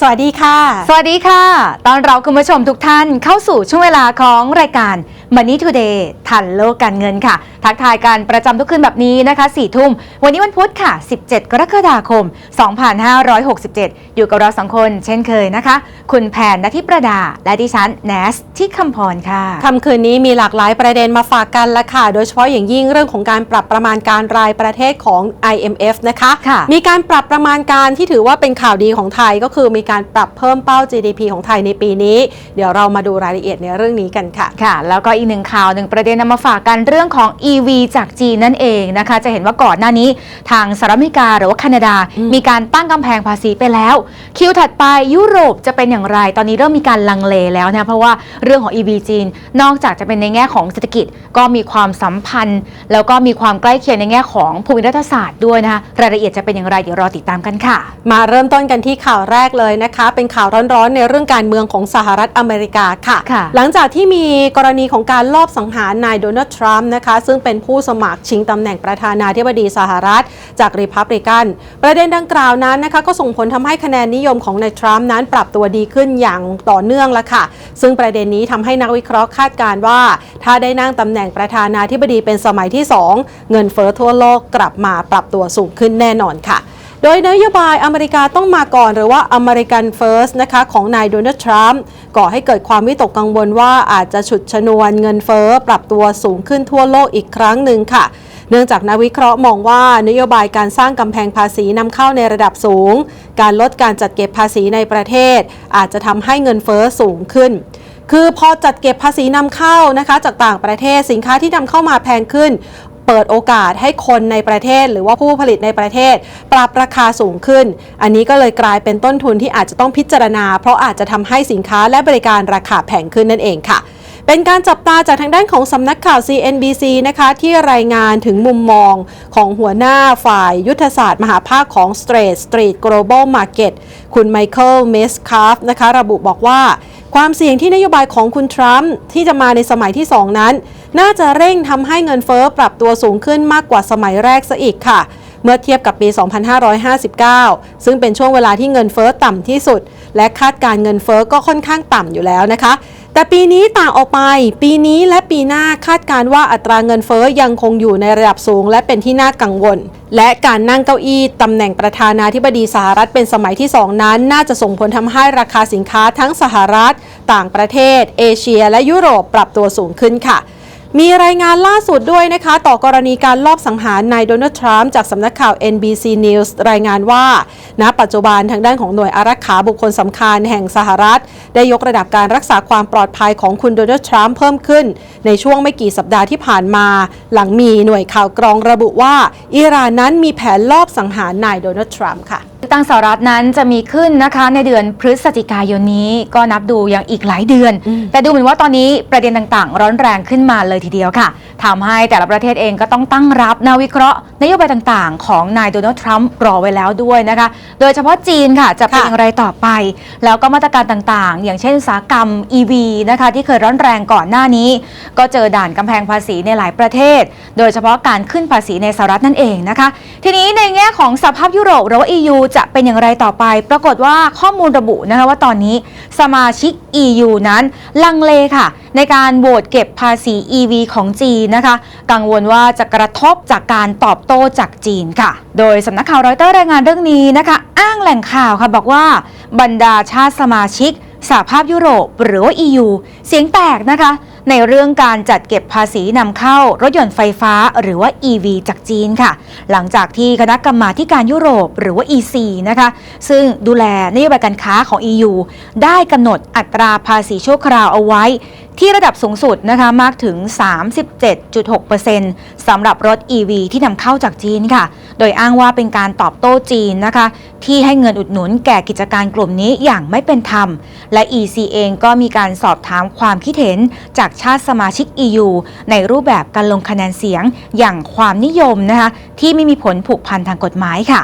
สวัสดีค่ะ สวัสดีค่ะ ตอนเราคุณผู้ชมทุกท่านเข้าสู่ช่วงเวลาของรายการ Money Today ทันโลกการเงินค่ะ ทักทายกันประจำทุกคืนแบบนี้นะคะ4ทุ่ม วันนี้วันพุธค่ะ 17 กรกฎาคม 2567 อยู่กับเราสองคน เช่นเคยนะคะ คุณแผนนทิประดา และดิฉันแนสที่คำพรค่ะค่ำคืนนี้มีหลากหลายประเด็นมาฝากกันละค่ะ โดยเฉพาะอย่างยิ่งเรื่องของการปรับประมาณการรายประเทศของ IMF นะคะค่ะมีการปรับประมาณการที่ถือว่าเป็นข่าวดีของไทยก็คือมีการปรับเพิ่มเป้า GDP ของไทยในปีนี้ เดี๋ยวเรามาดูรายละเอียดในเรื่องนี้กันค่ะค่ะ แล้วก็อีกหนึ่งข่าวหนึ่งประเด็นนำมาฝากกันเรื่องของ EV จากจีนนั่นเองนะคะ จะเห็นว่าก่อนหน้านี้ทางสหรัฐอเมริกาหรือว่าแคนาดาอืมมีการตั้งกำแพงภาษีไปแล้ว คิวถัดไปยุโรปจะเป็นอย่างไร ตอนนี้เริ่มมีการลังเลแล้วนะเพราะว่าเรื่องของ EV จีน นอกจากจะเป็นในแง่ของเศรษฐกิจก็มีความสัมพันธ์ แล้วก็มีความใกล้เคียงในแง่ของภูมิรัฐศาสตร์ด้วยนะคะรายละเอียดจะเป็นอย่างไรเดี๋ยวรอติดตามกันค่ะ มาเริ่มต้นกันที่ข่าวแรกเลยนะคะ เป็นข่าวร้อนๆในเรื่องการเมืองของสหรัฐอเมริกาค่ะค่ะหลังจากที่มีกรณีของการลอบสังหารนายโดนัลด์ทรัมป์นะคะ ซึ่งเป็นผู้สมัครชิงตำแหน่งประธานาธิบดีสหรัฐ จากริพับลิกัน ประเด็นดังกล่าวนั้นนะคะก็ส่งผลทำให้คะแนนนิยมของนายทรัมป์นั้นปรับตัวดีขึ้นอย่างต่อเนื่องละค่ะ ซึ่งประเด็นนี้ทำให้นักวิเคราะห์คาดการณ์ว่า ถ้าได้นั่งตำแหน่งประธานาธิบดีเป็นสมัยที่ 2 เงินเฟ้อทั่วโลกกลับมาปรับตัวสูงขึ้นแน่นอนค่ะ โดยนโยบายอเมริกาต้องมาก่อนหรือว่า American First นะคะของนายโดนัลด์ทรัมป์ก่อให้เกิดความวิตกกังวลว่าอาจจะฉุดชนวนเงินเฟ้อปรับตัวสูงขึ้นทั่วโลกอีกครั้งหนึ่งค่ะ เนื่องจากนักวิเคราะห์มองว่านโยบายการสร้างกำแพงภาษีนำเข้าในระดับสูง การลดการจัดเก็บภาษีในประเทศ อาจจะทำให้เงินเฟ้อสูงขึ้นคือพอจัดเก็บภาษีนำเข้านะคะจากต่างประเทศสินค้าที่นำเข้ามาแพงขึ้น เปิดโอกาสให้คนในประเทศ หรือว่าผู้ผลิตในประเทศ ปรับราคาสูงขึ้น อันนี้ก็เลยกลายเป็นต้นทุนที่อาจจะต้องพิจารณา เพราะอาจจะทำให้สินค้าและบริการราคาแพงขึ้นนั่นเองค่ะเป็นการจับตาจากทางด้านของสำนักข่าว CNBC นะคะที่รายงานถึงมุมมองของหัวหน้าฝ่ายยุทธศาสตร์มหาภาคของ Straight Street Global Market คุณไมเคิลเมสคาฟนะคะระบุบอกว่า ความเสี่ยงที่นโยบายของคุณทรัมป์ที่จะมาในสมัยที่ 2 นั้น น่าจะเร่งทำให้เงินเฟ้อปรับตัวสูงขึ้นมากกว่าสมัยแรกซะอีกค่ะ เมื่อเทียบกับปี 2559 ซึ่งเป็นช่วงเวลาที่เงินเฟ้อต่ำที่สุด และคาดการเงินเฟ้อก็ค่อนข้างต่ำอยู่แล้วนะคะ แต่ปีนี้ต่างออกไป ปีนี้และปีหน้าคาดการว่าอัตราเงินเฟ้อยังคงอยู่ในระดับสูง และเป็นที่น่ากังวล และการนั่งเก้าอี้ตำแหน่งประธานาธิบดีสหรัฐเป็นสมัยที่ 2 นั้น น่าจะส่งผลทำให้ราคาสินค้าทั้งสหรัฐ ต่างประเทศ เอเชีย และยุโรปปรับตัวสูงขึ้นค่ะ มีรายงานล่าสุดด้วยนะคะ ต่อกรณีการลอบสังหารนายโดนัลด์ทรัมป์จากสำนักข่าว NBC News รายงานว่า ณ ปัจจุบันทางด้านของหน่วยอารักขาบุคคลสำคัญแห่งสหรัฐ ได้ยกระดับการรักษาความปลอดภัยของคุณโดนัลด์ทรัมป์เพิ่มขึ้น ในช่วงไม่กี่สัปดาห์ที่ผ่านมา หลังมีหน่วยข่าวกรองระบุว่า อิหร่านนั้นมีแผนลอบสังหารนายโดนัลด์ทรัมป์ค่ะตั้งสหรัฐนั้นจะมีขึ้นนะคะในเดือนพฤศจิกายนนี้ก็นับดูอย่างอีกหลายเดือนอืมแต่ดูเหมือนว่าตอนนี้ประเด็นต่างๆ ร้อนแรงขึ้นมาเลยทีเดียวค่ะทำให้แต่ละประเทศเองก็ต้องตั้งรับนาวิเคราะห์นโยบายต่างๆ ของนายโดนัลด์ทรัมป์รอไว้แล้วด้วยนะคะ โดยเฉพาะจีนค่ะจะเป็นค่ะอย่างไรต่อไป แล้วก็มาตรการต่างๆ อย่างเช่นอุตสาหกรรม EV นะคะที่เคยร้อนแรงก่อนหน้านี้ ก็เจอด่านกำแพงภาษีในหลายประเทศ โดยเฉพาะการขึ้นภาษีในสหรัฐนั่นเองนะคะ ทีนี้ในแง่ของสภาพยุโรปหรือว่า EU จะเป็นอย่างไรต่อไป ปรากฏว่าข้อมูลระบุนะคะว่าตอนนี้สมาชิก EU นั้นลังเลค่ะ ในการโหวตเก็บภาษี EV ของจีนนะคะ กังวลว่าจะกระทบจากการตอบโต้จากจีนค่ะ โดยสำนักข่าวรอยเตอร์รายงานเรื่องนี้นะคะ อ้างแหล่งข่าวค่ะบอกว่าบรรดาชาติสมาชิกสหภาพยุโรปหรือว่า EU เสียงแตกนะคะ ในเรื่องการจัดเก็บภาษีนำเข้ารถยนต์ไฟฟ้าหรือว่า EV จากจีนค่ะ หลังจากที่คณะกรรมาธิการยุโรปหรือว่า EC นะคะ ซึ่งดูแลนโยบายการค้าของ EU ได้กำหนดอัตราภาษีชั่วคราวเอาไว้ ที่ระดับสูงสุดนะคะมากถึง 37.6%สำหรับรถ EV ที่นำเข้าจากจีนค่ะ โดยอ้างว่าเป็นการตอบโต้จีนนะคะ ที่ให้เงินอุดหนุนแก่กิจการกลุ่มนี้อย่างไม่เป็นธรรม และ EC เองก็มีการสอบถามความคิดเห็นจากชาติสมาชิก EU ในรูปแบบการลงคะแนนเสียงอย่างความนิยมนะคะที่ไม่มีผลผูกพันทางกฎหมายค่ะ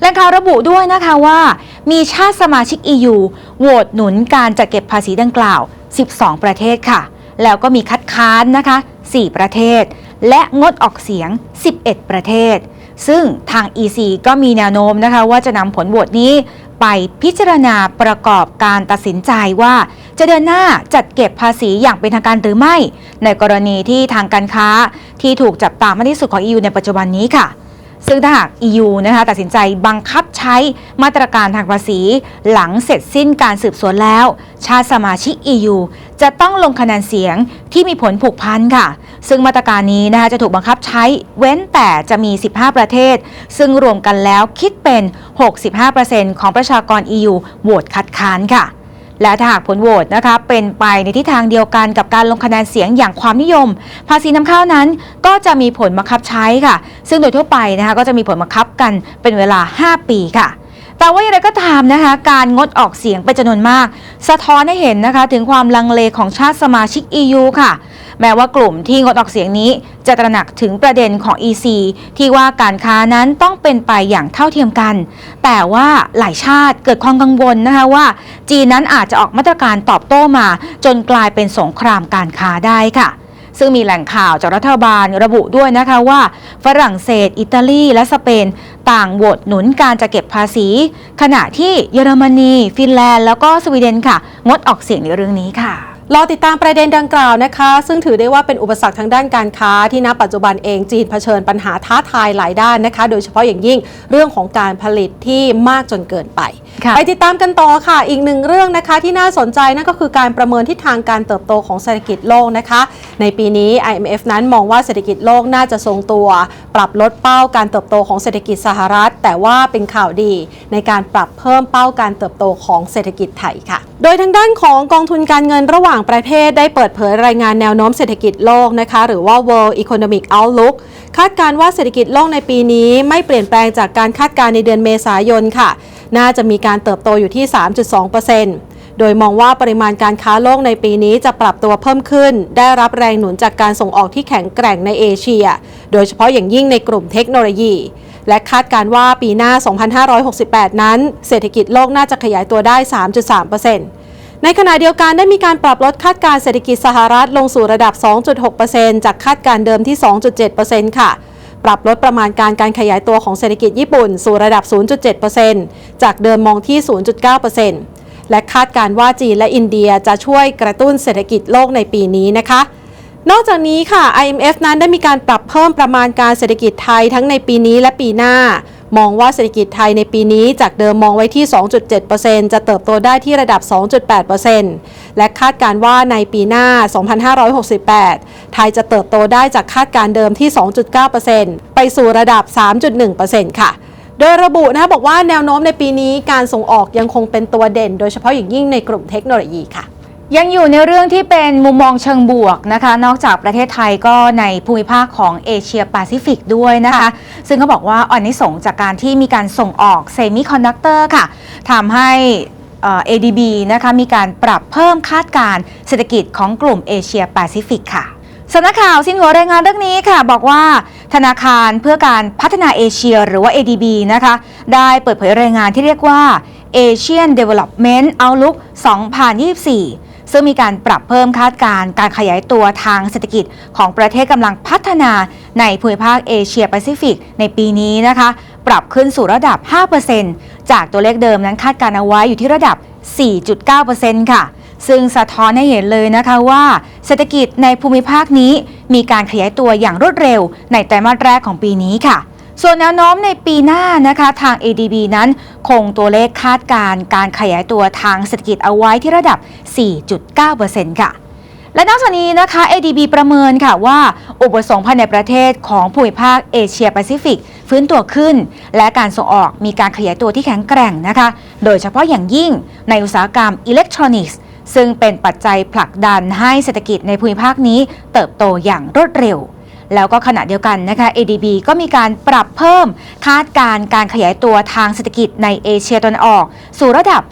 แหล่งข่าวระบุด้วยนะคะว่า มีชาติสมาชิก EU โหวตหนุนการจัดเก็บภาษีดังกล่าว 12 ประเทศค่ะ แล้วก็มีคัดค้านนะคะ 4 ประเทศ และงดออกเสียง 11 ประเทศ ซึ่งทาง EC ก็มีแนวโน้มนะคะ ว่าจะนำผลโหวตนี้ไปพิจารณาประกอบการตัดสินใจว่า จะเดินหน้าจัดเก็บภาษีอย่างเป็นทางการหรือไม่ ในกรณีที่ทางการค้าที่ถูกจับตามมากที่สุดของ EU ในปัจจุบันนี้ค่ะ ซึ่งถ้าหาก EU นะคะตัดสินใจบังคับใช้มาตรการทางภาษี หลังเสร็จสิ้นการสืบสวนแล้ว ชาติสมาชิก EU จะต้องลงคะแนนเสียงที่มีผลผูกพันค่ะ ซึ่งมาตรการนี้นะคะจะถูกบังคับใช้เว้นแต่จะมี 15 ประเทศ ซึ่งรวมกันแล้วคิดเป็น 65%ของประชากร EU โหวตคัดค้านค่ะ และถ้าหากผลโหวตนะคะเป็นไปในทิศทางเดียวกันกับการลงคะแนนเสียงอย่างความนิยม ภาษีนำเข้านั้นก็จะมีผลบังคับใช้ค่ะ ซึ่งโดยทั่วไปนะคะก็จะมีผลบังคับกันเป็นเวลา 5 ปีค่ะ แต่ว่าอย่างไรก็ตามนะคะ การงดออกเสียงเป็นจำนวนมาก สะท้อนให้เห็นนะคะถึงความลังเลของชาติสมาชิก EU ค่ะ แม้ว่ากลุ่มที่งดออกเสียงนี้จะตระหนักถึงประเด็นของ EC ที่ว่าการค้านั้นต้องเป็นไปอย่างเท่าเทียมกัน แต่ว่าหลายชาติเกิดความกังวลนะคะว่า จีนนั้นอาจจะออกมาตรการตอบโต้มา จนกลายเป็นสงครามการค้าได้ค่ะ ซึ่งมีแหล่งข่าวจากรัฐบาลระบุด้วยนะคะว่า ฝรั่งเศส อิตาลีและสเปน ต่างโหวตหนุนการจะเก็บภาษี ขณะที่เยอรมนี ฟินแลนด์ แล้วก็สวีเดนค่ะ งดออกเสียงในเรื่องนี้ค่ะ รอติดตามประเด็นดังกล่าวนะคะ ซึ่งถือได้ว่าเป็นอุปสรรคทางด้านการค้าที่ณปัจจุบันเองจีนเผชิญปัญหาท้าทายหลายด้านนะคะ โดยเฉพาะอย่างยิ่งเรื่องของการผลิตที่มากจนเกินไปค่ะไปติดตามกันต่อค่ะ อีกหนึ่งเรื่องนะคะที่น่าสนใจนั่นก็คือการประเมินทิศทางการเติบโตของเศรษฐกิจโลกนะคะ ในปีนี้ IMF นั้นมองว่าเศรษฐกิจโลกน่าจะทรงตัว ปรับลดเป้าการเติบโตของเศรษฐกิจสหรัฐ แต่ว่าเป็นข่าวดีในการปรับเพิ่มเป้าการเติบโตของเศรษฐกิจไทยค่ะ โดยทางด้านของกองทุนการเงินระหว่างางประเทศได้เปิดเผยรายงานแนวโน้มเศรษฐกิจโลกนะคะ หรือว่า World Economic Outlook คาดการว่าเศรษฐกิจโลกในปีนี้ไม่เปลี่ยนแปลงจากการคาดการณ์ในเดือนเมษายนค่ะ น่าจะมีการเติบโตอยู่ที่ 3.2%โดยมองว่าปริมาณการค้าโลกในปีนี้จะปรับตัวเพิ่มขึ้น ได้รับแรงหนุนจากการส่งออกที่แข็งแกร่งในเอเชีย โดยเฉพาะอย่างยิ่งในกลุ่มเทคโนโลยีและคาดการว่าปีหน้า 2568 นั้น เศรษฐกิจโลกน่าจะขยายตัวได้ 3.3% ในขณะเดียวกันได้มีการปรับลดคาดการเศรษฐกิจสหรัฐลงสู่ระดับ 2.6%จากคาดการเดิมที่ 2.7%ค่ะ ปรับลดประมาณการการขยายตัวของเศรษฐกิจญี่ปุ่นสู่ระดับ 0.7%จากเดิมมองที่ 0.9%และคาดการว่าจีนและอินเดียจะช่วยกระตุ้นเศรษฐกิจโลกในปีนี้นะคะนอกจากนี้ค่ะ IMF นั้นได้มีการปรับเพิ่มประมาณการเศรษฐกิจไทยทั้งในปีนี้และปีหน้า มองว่าเศรษฐกิจไทยในปีนี้จากเดิมมองไว้ที่ 2.7%จะเติบโตได้ที่ระดับ 2.8%และคาดการว่าในปีหน้า 2568 ไทยจะเติบโตได้จากคาดการเดิมที่ 2.9%ไปสู่ระดับ 3.1%ค่ะโดยระบุนะบอกว่าแนวโน้มในปีนี้การส่งออกยังคงเป็นตัวเด่น โดยเฉพาะอย่างยิ่งในกลุ่มเทคโนโลยีค่ะ ยังอยู่ในเรื่องที่เป็นมุมมองเชิงบวกนะคะ นอกจากประเทศไทยก็ในภูมิภาคของเอเชียแปซิฟิกด้วยนะคะ ซึ่งเขาบอกว่าอ่อนนิสงจากการที่มีการส่งออกเซมิคอนดักเตอร์ค่ะทำให้เอ่อ ADB นะคะมีการปรับเพิ่มคาดการเศรษฐกิจของกลุ่มเอเชียแปซิฟิกค่ะสำนักข่าวสินหัวรายงานเรื่องนี้ค่ะ บอกว่าธนาคารเพื่อการพัฒนาเอเชียหรือว่า ADB นะคะ ได้เปิดเผยรายงานที่เรียกว่า Asian Development Outlook 2024 ซึ่งมีการปรับเพิ่มคาดการณ์การขยายตัวทางเศรษฐกิจของประเทศกำลังพัฒนาในภูมิภาคเอเชียแปซิฟิกในปีนี้นะคะ ปรับขึ้นสู่ระดับ 5%จากตัวเลขเดิมนั้นคาดการณ์เอาไว้อยู่ที่ระดับ 4.9%ค่ะซึ่งสะท้อนให้เห็นเลยนะคะว่า เศรษฐกิจในภูมิภาคนี้มีการขยายตัวอย่างรวดเร็วในไตรมาสแรกของปีนี้ค่ะ ส่วนแนวโน้มในปีหน้านะคะทาง ADB นั้นคงตัวเลขคาดการณ์การขยายตัวทางเศรษฐกิจเอาไว้ที่ระดับ 4.9%ค่ะ และนอกจากนี้นะคะ ADB ประเมินค่ะว่าอุปสงค์ภายในประเทศของภูมิภาคเอเชียแปซิฟิกฟื้นตัวขึ้น และการส่งออกมีการขยายตัวที่แข็งแกร่งนะคะ โดยเฉพาะอย่างยิ่งในอุตสาหกรรมอิเล็กทรอนิกส์ซึ่งเป็นปัจจัยผลักดันให้เศรษฐกิจในภูมิภาคนี้เติบโตอย่างรวดเร็ว แล้วก็ขณะเดียวกันนะคะ ADB ก็มีการปรับเพิ่มคาดการณ์การขยายตัวทางเศรษฐกิจในเอเชียตะวันออก สู่ระดับ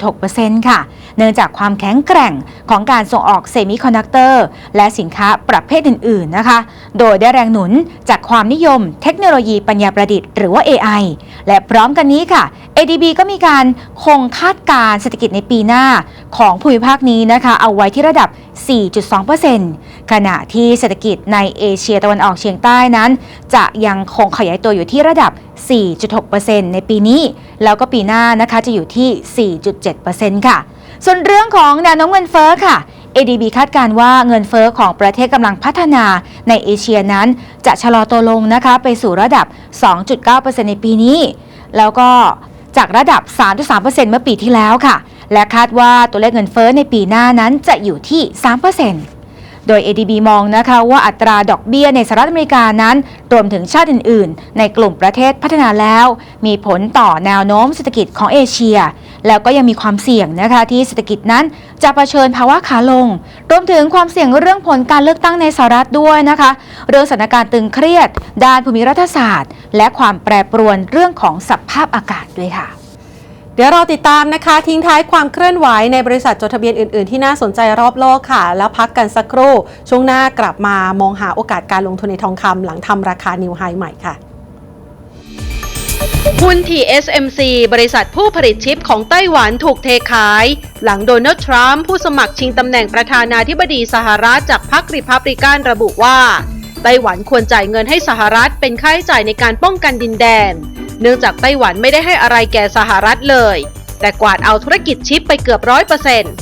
4.6%ค่ะ เนื่องจากความแข็งแกร่งของการส่งออกเซมิคอนดักเตอร์และสินค้าประเภทอื่น ๆ นะคะ โดยได้แรงหนุนจากความนิยมเทคโนโลยีปัญญาประดิษฐ์หรือว่า AI และพร้อมกันนี้ค่ะ ADB ก็มีการคงคาดการณ์เศรษฐกิจในปีหน้าของภูมิภาคนี้นะคะ เอาไว้ที่ระดับ 4.2%ขณะที่เศรษฐกิจในเอเชียชียตะวันออกเฉียงใต้นั้น จะยังคงขยายตัวอยู่ที่ระดับ 4.6%ในปีนี้ แล้วก็ปีหน้านะคะจะอยู่ที่ 4.7%ค่ะ ส่วนเรื่องของแนวโน้มเงินเฟ้อค่ะ ADB คาดการณ์ว่าเงินเฟ้อของประเทศกำลังพัฒนาในเอเชียนั้น จะชะลอตัวลงนะคะไปสู่ระดับ 2.9%ในปีนี้ แล้วก็จากระดับ 3.3%เมื่อปีที่แล้วค่ะ และคาดว่าตัวเลขเงินเฟ้อในปีหน้านั้นจะอยู่ที่ 3% โดย ADB มองนะคะว่าอัตราดอกเบี้ยในสหรัฐอเมริกานั้น รวมถึงชาติอื่น ๆ ในกลุ่มประเทศพัฒนาแล้ว มีผลต่อแนวโน้มเศรษฐกิจของเอเชีย แล้วก็ยังมีความเสี่ยงนะคะที่เศรษฐกิจนั้นจะเผชิญภาวะขาลง รวมถึงความเสี่ยงเรื่องผลการเลือกตั้งในสหรัฐด้วยนะคะ เรื่องสถานการณ์ตึงเครียด ด้านภูมิรัฐศาสตร์ และความแปรปรวนเรื่องของสภาพอากาศด้วยค่ะ เดี๋ยวเราติดตามนะคะ ทิ้งท้ายความเคลื่อนไหวในบริษัทจดทะเบียนอื่น ๆ ที่น่าสนใจรอบโลกค่ะ แล้วพักกันสักครู่ ช่วงหน้ากลับมามองหาโอกาสการลงทุนในทองคำหลังทำราคานิวไฮใหม่ค่ะหุ้น TSMC บริษัทผู้ผลิตชิปของไต้หวันถูกเทขาย หลังโดนัลด์ทรัมป์ผู้สมัครชิงตำแหน่งประธานาธิบดีสหรัฐจากพรรคริพับลิกันระบุว่า ไต้หวันควรจ่ายเงินให้สหรัฐเป็นค่าใช้จ่ายในการป้องกันดินแดน เนื่องจากไต้หวันไม่ได้ให้อะไรแก่สหรัฐเลย แต่กวาดเอาธุรกิจชิปไปเกือบร้อยเปอร์เซ็นต์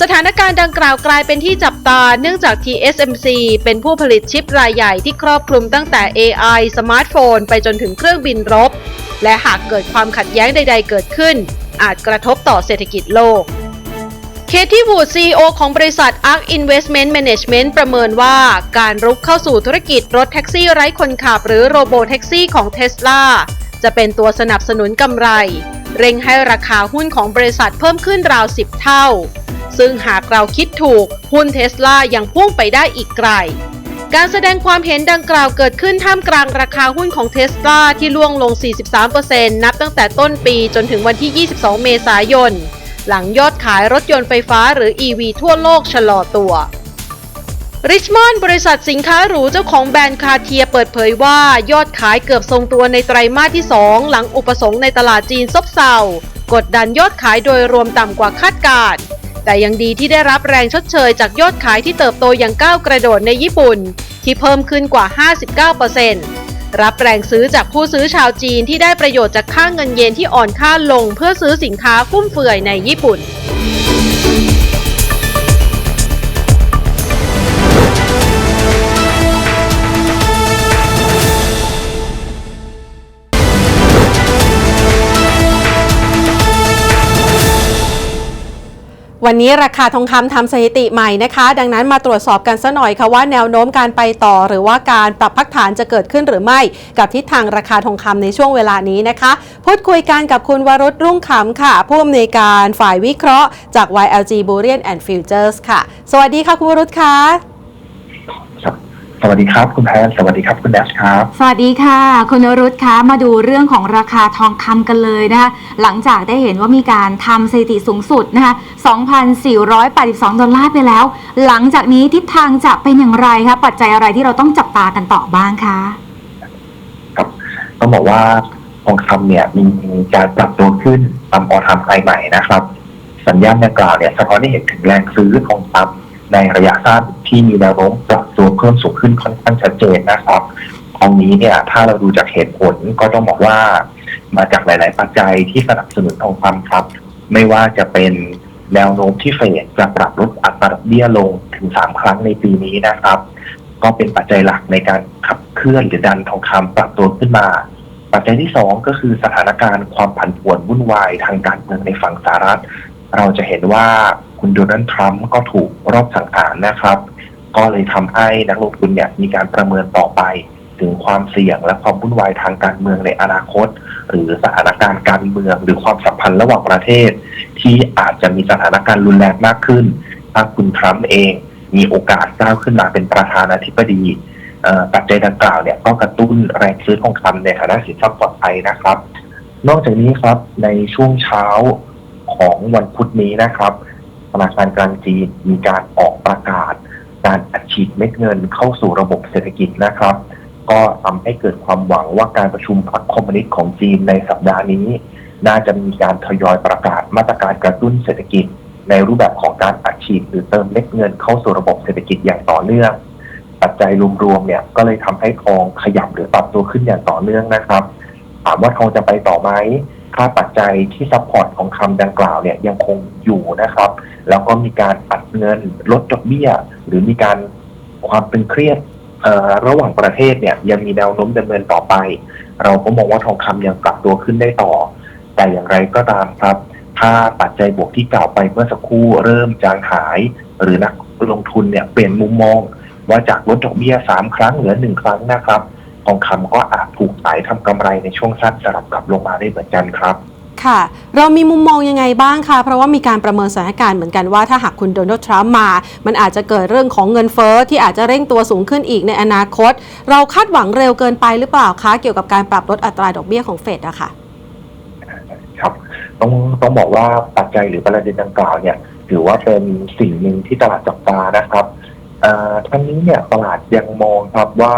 สถานการณ์ดังกล่าวกลายเป็นที่จับตา เนื่องจาก TSMC เป็นผู้ผลิตชิปรายใหญ่ที่ครอบคลุมตั้งแต่ AI สมาร์ทโฟน ไปจนถึงเครื่องบินรบ และหากเกิดความขัดแย้งใด ๆ เกิดขึ้น อาจกระทบต่อเศรษฐกิจโลก เคที่วูด CEO ของบริษัท Arc Investment Management ประเมินว่าการรุกเข้าสู่ธุรกิจรถแท็กซี่ไร้คนขับหรือโรโบแท็กซี่ของ Tesla จะเป็นตัวสนับสนุนกำไร เร่งให้ราคาหุ้นของบริษัทเพิ่มขึ้นราว 10 เท่า ซึ่งหากเราคิดถูกหุ้นเทสลายังพุ่งไปได้อีกไกล การแสดงความเห็นดังกล่าวเกิดขึ้นท่ามกลางราคาหุ้นของเทสลาที่ล่วงลง 43%นับตั้งแต่ต้นปีจนถึงวันที่ 22 เมษายน หลังยอดขายรถยนต์ไฟฟ้าหรือ EV ทั่วโลกชะลอตัว ริชมอนด์บริษัทสินค้าหรูเจ้าของแบรนด์คาเทียเปิดเผยว่ายอดขายเกือบทรงตัวในไตรมาสที่ 2 หลังอุปสงค์ในตลาดจีนซบเซากดดันยอดขายโดยรวมต่ำกว่าคาดการณ์แต่ยังดีที่ได้รับแรงชดเชยจากยอดขายที่เติบโตอย่างก้าวกระโดดในญี่ปุ่น ที่เพิ่มขึ้นกว่า 59%รับแรงซื้อจากผู้ซื้อชาวจีนที่ได้ประโยชน์จากค่าเงินเยนที่อ่อนค่าลงเพื่อซื้อสินค้าฟุ่มเฟือยในญี่ปุ่น วันนี้ราคาทองคำทำสถิติใหม่นะคะ ดังนั้นมาตรวจสอบกันซะหน่อยค่ะว่าแนวโน้มการไปต่อ หรือว่าการปรับพักฐานจะเกิดขึ้นหรือไม่ กับทิศทางราคาทองคำในช่วงเวลานี้นะคะ พูดคุยกันกับคุณวรุษรุ่งขำค่ะ ผู้อำนวยการฝ่ายวิเคราะห์จาก YLG Bullion and Futures ค่ะ สวัสดีค่ะคุณวรุษค่ะ สวัสดีครับ คุณแพนสวัสดีครับ คุณแดชครับ สวัสดีค่ะ คุณนรุตคะมาดูเรื่องของราคาทองคำกันเลยนะคะหลังจากได้เห็นว่ามีการทำสถิติสูงสุดนะคะ2,482 ดอลลาร์ไปแล้ว หลังจากนี้ทิศทางจะเป็นอย่างไรคะปัจจัยอะไรที่เราต้องจับตากันต่อบ้างคะครับต้องบอกว่าทองคำเนี่ยมีการปรับตัวขึ้นตามออทามไฮใหม่นะครับ สัญญาณดังกล่าวเนี่ยสะท้อนให้เห็นถึงแรงซื้อทองคำในระยะสั้น ที่มีแนวโน้มปรับตัวเพิ่มสูงขึ้นค่อนข้างชัดเจนนะครับตรงนี้เนี่ยถ้าเราดูจากเหตุผลก็ต้องบอกว่า มาจากหลาย ๆ ปัจจัยที่สนับสนุนทองคำครับ ไม่ว่าจะเป็นแนวโน้มที่เฟดจะปรับลดอัตราดอกเบี้ยลงถึงสามครั้งในปีนี้นะครับ ก็เป็นปัจจัยหลักในการขับเคลื่อนหรือดันทองคำปรับตัวขึ้นมา ปัจจัยที่สองก็คือสถานการณ์ความผันผวนวุ่นวายทางการเมืองในฝั่งสหรัฐ เราจะเห็นว่าคุณโดนัลด์ทรัมป์ก็ถูกรอบสังหารนะครับ ก็เลยทำให้นักลงทุนเนี่ยมีการประเมินต่อไป ถึงความเสี่ยงและความวุ่นวายทางการเมืองในอนาคต หรือสถานการณ์การเมือง หรือความสัมพันธ์ระหว่างประเทศ ที่อาจจะมีสถานการณ์รุนแรงมากขึ้น ถ้าคุณทรัมป์เองมีโอกาสก้าวขึ้นมาเป็นประธานาธิบดีอ่อปัจจัยดังกล่าวเนี่ยก็กระตุ้นแรงซื้อทองคำในฐานะสินทรัพย์ปลอดภัยนะครับ นอกจากนี้ครับในช่วงเช้าของวันพุธนี้นะครับธนาคารกลางจีนมีการออกประ ฉีดเม็ดเงินเข้าสู่ระบบเศรษฐกิจนะครับ ก็ทำให้เกิดความหวังว่าการประชุมพรรคคอมมิวนิสต์ของจีนในสัปดาห์นี้ น่าจะมีการทยอยประกาศมาตรการกระตุ้นเศรษฐกิจ ในรูปแบบของการอัดฉีดหรือเติมเม็ดเงินเข้าสู่ระบบเศรษฐกิจอย่างต่อเนื่อง ปัจจัยรวมๆเนี่ยก็เลยทำให้ทองขยับหรือปรับตัวขึ้นอย่างต่อเนื่องนะครับ ถามว่าทองจะไปต่อไหมค่าปัจจัยที่ซัพพอร์ตของคำดังกล่าวเนี่ยยังคงอยู่นะครับ แล้วก็มีการปัดเงินลดดอกเบี้ย หรือมีการ ความเป็นเครียดระหว่างประเทศเนี่ยยังมีแนวโน้มดำเนินต่อไป เราก็มองว่าทองคำยังปรับตัวขึ้นได้ต่อ แต่อย่างไรก็ตามครับ ถ้าปัจจัยบวกที่กล่าวไปเมื่อสักครู่เริ่มจางหาย หรือนักลงทุนเนี่ยเปลี่ยนมุมมอง ว่าจากลดดอกเบี้ยสามครั้งเหลือหนึ่งครั้งนะครับ ทองคำก็อาจถูกขายทำกำไรในช่วงสั้นสลับกลับลงมาได้เหมือนกันครับ ค่ะ เรามีมุมมองยังไงบ้างคะ เพราะว่ามีการประเมินสถานการณ์เหมือนกันว่าถ้าหากคุณโดนัลด์ทรัมป์มา มันอาจจะเกิดเรื่องของเงินเฟ้อที่อาจจะเร่งตัวสูงขึ้นอีกในอนาคต เราคาดหวังเร็วเกินไปหรือเปล่าคะ เกี่ยวกับการปรับลดอัตราดอกเบี้ยของเฟดอะค่ะครับต้องต้องบอกว่าปัจจัยหรือประเด็นดังกล่าวเนี่ยถือว่าเป็นสิ่งหนึ่งที่ตลาดจับตานะครับเอ่อทั้งนี้เนี่ยตลาดยังมองครับว่า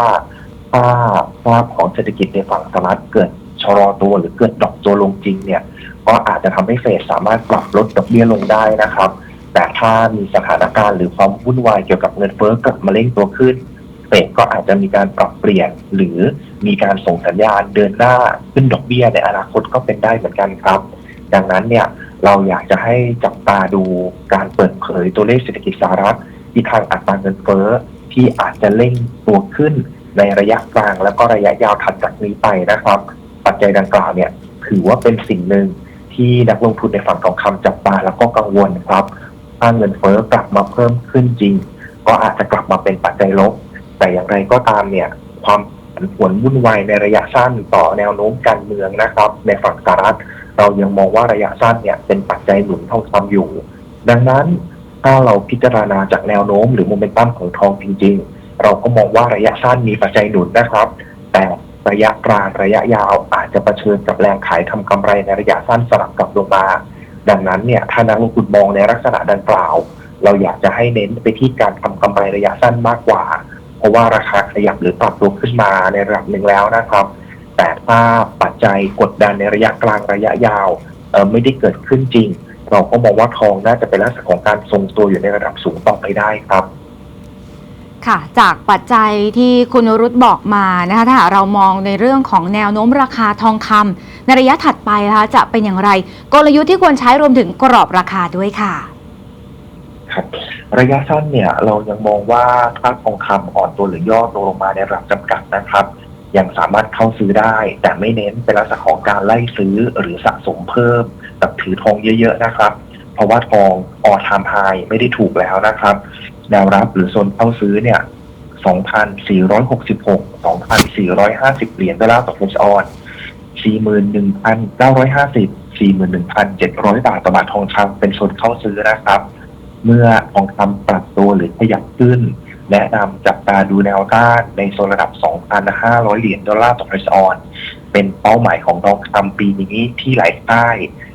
ถ้าภาพของเศรษฐกิจในฝั่งสหรัฐเกิดชะลอตัวหรือเกิดดรอกตัวลงจริงเนี่ย ก็อาจจะทำให้เฟดสามารถปรับลดดอกเบี้ยลงได้นะครับ แต่ถ้ามีสถานการณ์หรือความวุ่นวายเกี่ยวกับเงินเฟ้อกลับมาเร่งตัวขึ้น เฟดก็อาจจะมีการปรับเปลี่ยน หรือมีการส่งสัญญาณเดินหน้าขึ้นดอกเบี้ยในอนาคตก็เป็นได้เหมือนกันครับ ดังนั้นเนี่ยเราอยากจะให้จับตาดูการเปิดเผยตัวเลขเศรษฐกิจสหรัฐที่ทางอัตราเงินเฟ้อที่อาจจะเร่งตัวขึ้นในระยะกลางแล้วก็ระยะยาวถัดจากนี้ไปนะครับ ปัจจัยดังกล่าวเนี่ยถือว่าเป็นสิ่งหนึ่ง ที่นักลงทุนในฝั่งทองคำจับตาแล้วก็กังวลครับถ้าเงินเฟ้อกลับมาเพิ่มขึ้นจริง ก็อาจจะกลับมาเป็นปัจจัยลบ แต่อย่างไรก็ตามเนี่ย ความผันผวนวุ่นวายในระยะสั้นต่อแนวโน้มการเมืองนะครับ ในฝั่งสหรัฐ เรายังมองว่าระยะสั้นเนี่ยเป็นปัจจัยหนุนทองคำอยู่ ดังนั้นถ้าเราพิจารณาจากแนวโน้มหรือโมเมนตัมของทองจริง ๆ เราก็มองว่าระยะสั้นมีปัจจัยหนุนนะครับ แต่ ระยะกลางระยะยาวอาจจะเผชิญกับแรงขายทำกำไรในระยะสั้นสลับกลับลงมา ดังนั้นเนี่ยถ้านักลงทุนมองในลักษณะดังกล่าว เราอยากจะให้เน้นไปที่การทำกำไรระยะสั้นมากกว่า เพราะว่าราคาขยับหรือปรับตัวขึ้นมาในระดับหนึ่งแล้วนะครับ แต่ถ้าปัจจัยกดดันในระยะกลางระยะยาวเไม่ได้เกิดขึ้นจริง เราก็มองว่าทองน่าจะเป็นลักษณะของการทรงตัวอยู่ในระดับสูงต่อไปได้ครับ ค่ะ จากปัจจัยที่คุณรุตบอกมานะคะถ้าเรามองในเรื่องของแนวโน้มราคาทองคำในระยะถัดไปนะคะจะเป็นอย่างไร กลยุทธ์ที่ควรใช้รวมถึงกรอบราคาด้วยค่ะ ครับระยะสั้นเนี่ยเรายังมองว่าถ้าทองคำอ่อนตัวหรือย่อตัวลงมาในระดับจำกัดนะครับ ยังสามารถเข้าซื้อได้ แต่ไม่เน้นเป็นลักษณะของการไล่ซื้อหรือสะสมเพิ่มแบบถือทองเยอะ ๆ นะครับ เพราะว่าทองออทามไฮไม่ได้ถูกแล้วนะครับ แนวรับหรือโซนเข้าซื้อเนี่ย 2,466 2,450 เหรียญดอลลาร์ต่อออน 41,950 41,700 บาทต่อบาททองคำเป็นโซนเข้าซื้อนะครับ เมื่อทองคำปรับตัวหรือขยับขึ้น แนะนำจับตาดูแนวต้านในโซนระดับ 2,500 เหรียญดอลลาร์ต่อออน เป็นเป้าหมายของทองคำปีนี้ที่ไหลใต้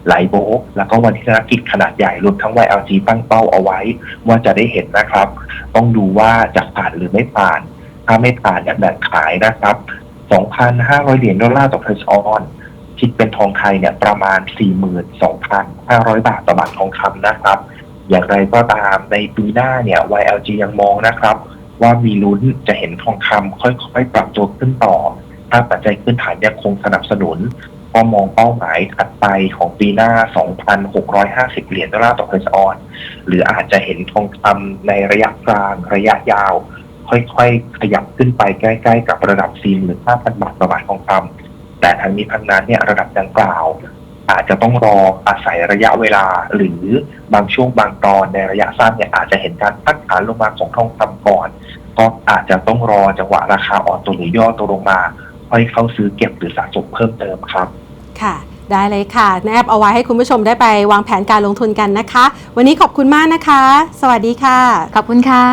หลโบกแล้วก็วันที่ธนกิจขนาดใหญ่รวมทั้ง YLG ตั้งเป้าเอาไว้ ว่าจะได้เห็นนะครับ ต้องดูว่าจะผ่านหรือไม่ผ่าน ถ้าไม่ผ่านเนี่ยแบ่งขายนะครับ 2,500 เหรียญดอลลาร์ต่อเทชออนคิดเป็นทองไทยเนี่ยประมาณ 42,500 บาทต่อบาททองคำนะครับ อย่างไรก็ตามในปีหน้าเนี่ย YLG ยังมองนะครับ ว่ามีลุ้นจะเห็นทองคำค่อยๆ ปรับตัวขึ้นต่อ ถ้าปัจจัยพื้นฐานยังคงสนับสนุน ก็มองเป้าหมายถัดไปของปีหน้า 2,650 เหรียญดอลลาร์ต่อออนซ์หรืออาจจะเห็นทองคำในระยะกลางระยะยาว ค่อยๆ ขยับขึ้นไปใกล้ๆ กับระดับ 45,000 บาทต่อบาททองคำแต่ทั้งนี้ทั้งนั้นเนี่ยระดับดังกล่าว อาจจะต้องรออาศัยระยะเวลา หรือบางช่วงบางตอนในระยะสั้นเนี่ยอาจจะเห็นการพักฐานลงมาของทองคำก่อน ก็อาจจะต้องรอจังหวะราคาอ่อนตัวหรือย่อตัวลงมาค่อยเข้าซื้อเก็บหรือสะสมเพิ่มเติมครับ ค่ะ ได้เลยค่ะแนบเอาไว้ให้คุณผู้ชมได้ไปวางแผนการลงทุนกันนะคะ วันนี้ขอบคุณมากนะคะ สวัสดีค่ะ ขอบคุณค่ะ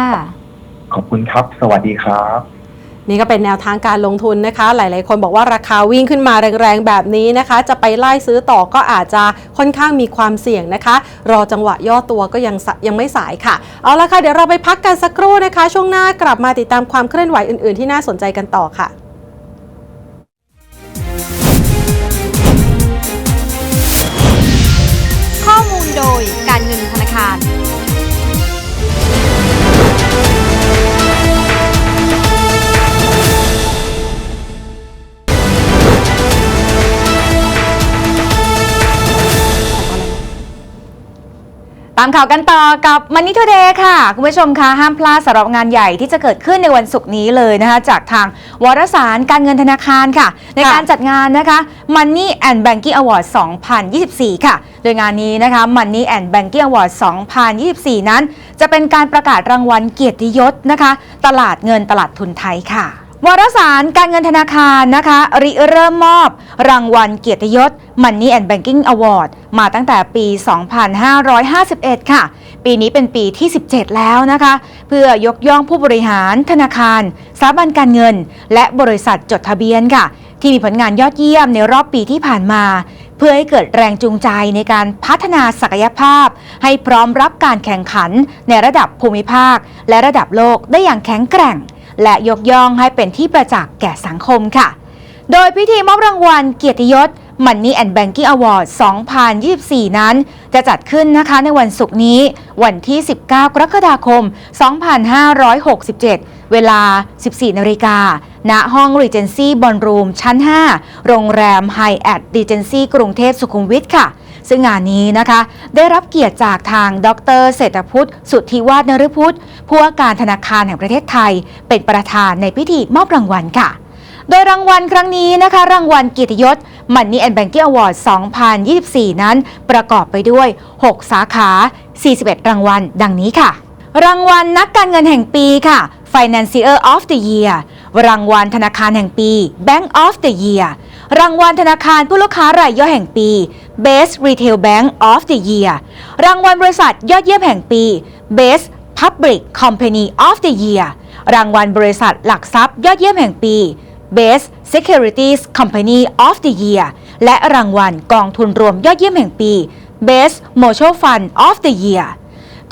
ขอบคุณครับ สวัสดีครับ นี่ก็เป็นแนวทางการลงทุนนะคะ หลาย ๆ คนบอกว่าราคาวิ่งขึ้นมาแรงๆแบบนี้นะคะ จะไปไล่ซื้อต่อก็อาจจะค่อนข้างมีความเสี่ยงนะคะ รอจังหวะย่อตัวก็ยังสยังไม่สายค่ะ เอาละค่ะเดี๋ยวเราไปพักกันสักครู่นะคะ ช่วงหน้ากลับมาติดตามความเคลื่อนไหวอื่น ๆ ที่น่าสนใจกันต่อค่ะ โดยการเงินธนาคารามข่าวกันต่อกับ Money Today ค่ะ คุณผู้ชมคะห้ามพลาดสำหรับงานใหญ่ที่จะเกิดขึ้นในวันศุกร์นี้เลยนะคะ จากทางวารสารการเงินธนาคารค่ะ ในการจัดงานนะคะ Money and Banking Award 2024 ค่ะ โดยงานนี้นะคะ Money and Banking Award 2024 นั้น จะเป็นการประกาศรางวัลเกียรติยศนะคะ ตลาดเงินตลาดทุนไทยค่ะ วารสารการเงินธนาคารนะคะริเริ่มมอบ รางวัลเกียรติยศ Money and Banking Award มาตั้งแต่ปี 2551 ค่ะ ปีนี้เป็นปีที่ 17 แล้วนะคะ เพื่อยกย่องผู้บริหารธนาคารสถาบันการเงิน และบริษัทจดทะเบียนค่ะ ที่มีผลงานยอดเยี่ยมในรอบปีที่ผ่านมา เพื่อให้เกิดแรงจูงใจในการพัฒนาศักยภาพ ให้พร้อมรับการแข่งขันในระดับภูมิภาค และระดับโลกได้อย่างแข็งแกร่ง และยกย่องให้เป็นที่ประจักษ์แก่สังคมค่ะ โดยพิธีมอบรางวัลเกียรติยศ Money and Banking Award 2024 นั้น จะจัดขึ้นนะคะในวันศุกร์นี้ วันที่ 19 กรกฎาคม 2567 เวลา 14 นาฬิกา ณ ห้อง Regency Ballroom ชั้น 5 โรงแรม Hyatt Regency กรุงเทพสุขุมวิทค่ะ ซึ่งงานนี้นะคะ ได้รับเกียรติจากทางดรเศรษฐพุทธสุทธิวาฒนฤพุทธผู้ว่าการธนาคารแห่งประเทศไทย เป็นประธานในพิธีมอบรางวัลค่ะโดยรางวัลครั้งนี้นะคะ รางวัลเกียรติยศ Money and Banking Award 2024 นั้นประกอบไปด้วย 6 สาขา 41 รางวัล ดังนี้ค่ะ รางวัลนักการเงินแห่งปีค่ะ Financier of the Year รางวัลธนาคารแห่งปี Bank of the Year รางวัลธนาคารผู้ลูกค้ารายย่อยแห่งปี Best Retail Bank of the Year รางวัลบริษัทยอดเยี่ยมแห่งปี Best Public Company of the Year รางวัลบริษัทหลักทรัพย์ยอดเยี่ยมแห่งปี Best Securities Company of the Year และรางวัลกองทุนรวมยอดเยี่ยมแห่งปี Best Mutual Fund of the Year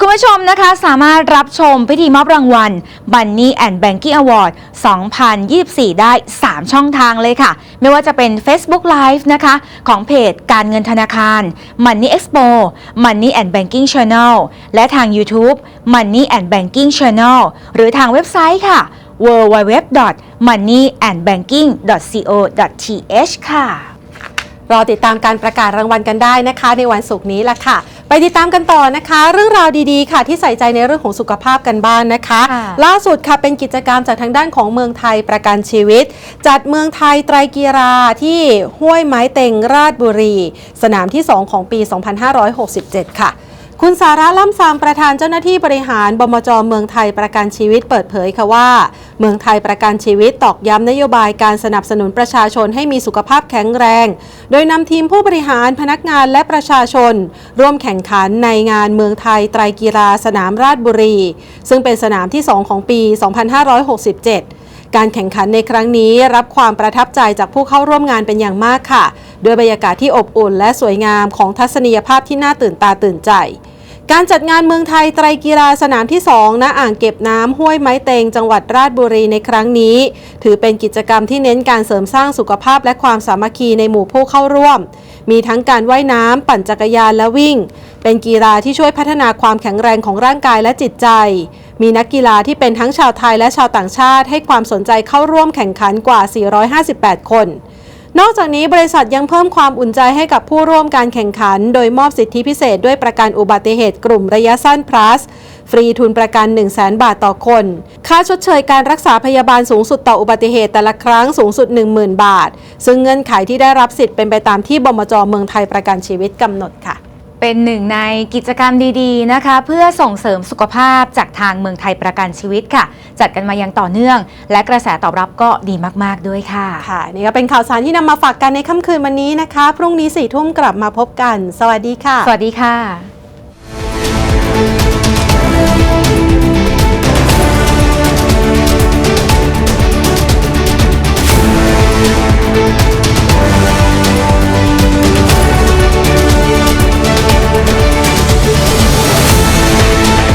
คุณผู้ชมนะคะสามารถรับชมพิธีมอบรางวัล Money and Banking Award 2024 ได้ 3 ช่องทางเลยค่ะ ไม่ว่าจะเป็น Facebook Live นะคะ ของเพจการเงินธนาคาร Money Expo Money and Banking Channel และทาง YouTube Money and Banking Channel หรือทางเว็บไซต์ค่ะ www.moneyandbanking.co.th ค่ะ รอติดตามการประกาศรางวัลกันได้นะคะ ในวันศุกร์นี้ละค่ะ ไปติดตามกันต่อนะคะ เรื่องราวดีๆ ค่ะ ที่ใส่ใจในเรื่องของสุขภาพกันบ้างนะคะค่ะล่าสุดค่ะเป็นกิจกรรมจากทางด้านของเมืองไทยประกันชีวิต จัดเมืองไทยไตรกีราที่ห้วยไม้เต็งราชบุรี สนามที่ 2 ของปี 2567 ค่ะ คุณสาระล่ำซามประธานเจ้าหน้าที่บริหารบมจเมืองไทยประกันชีวิตเปิดเผยค่ะว่า เมืองไทยประกันชีวิตตอกย้ำนโยบายการสนับสนุนประชาชนให้มีสุขภาพแข็งแรง โดยนำทีมผู้บริหารพนักงานและประชาชน ร่วมแข่งขันในงานเมืองไทยไตรกีฬาสนามราชบุรี ซึ่งเป็นสนามที่ 2 ของปี 2567การแข่งขันในครั้งนี้รับความประทับใจจากผู้เข้าร่วมงานเป็นอย่างมากค่ะโดยบรรยากาศที่อบอุ่นและสวยงามของทัศนียภาพที่น่าตื่นตาตื่นใจ การจัดงานเมืองไทยไตรกีฬาสนามที่ 2 ณ อ่างเก็บน้ำห้วยไม้เตง จังหวัดราชบุรีในครั้งนี้ ถือเป็นกิจกรรมที่เน้นการเสริมสร้างสุขภาพและความสามัคคีในหมู่ผู้เข้าร่วม มีทั้งการว่ายน้ำ ปั่นจักรยานและวิ่ง เป็นกีฬาที่ช่วยพัฒนาความแข็งแรงของร่างกายและจิตใจ มีนักกีฬาที่เป็นทั้งชาวไทยและชาวต่างชาติ ให้ความสนใจเข้าร่วมแข่งขันกว่า 458 คน นอกจากนี้บริษัทยังเพิ่มความอุ่นใจให้กับผู้ร่วมการแข่งขัน โดยมอบสิทธิพิเศษด้วยประกันอุบัติเหตุกลุ่มระยะสั้น plus ฟรีทุนประกัน 1 0 0 0 0แบาทต่อคน ค่าชดเชยการรักษาพยาบาลสูงสุดต่ออุบัติเหตุแต่ละครั้งสูงสุด 10,000 บาท ซึ่งเงื่อนไขที่ได้รับสิทธิ์เป็นไปตามที่บมจเมืองไทยประกันชีวิตกำหนดค่ะ เป็นหนึ่งในกิจกรรมดีๆนะคะ เพื่อส่งเสริมสุขภาพจากทางเมืองไทยประกันชีวิตค่ะ จัดกันมาอย่างต่อเนื่อง และกระแสตอบรับก็ดีมากๆด้วยค่ะ ค่ะนี่ก็เป็นข่าวสารที่นำมาฝากกันในค่ำคืนวันนี้นะคะ พรุ่งนี้สี่ทุ่มกลับมาพบกัน สวัสดีค่ะ สวัสดีค่ะ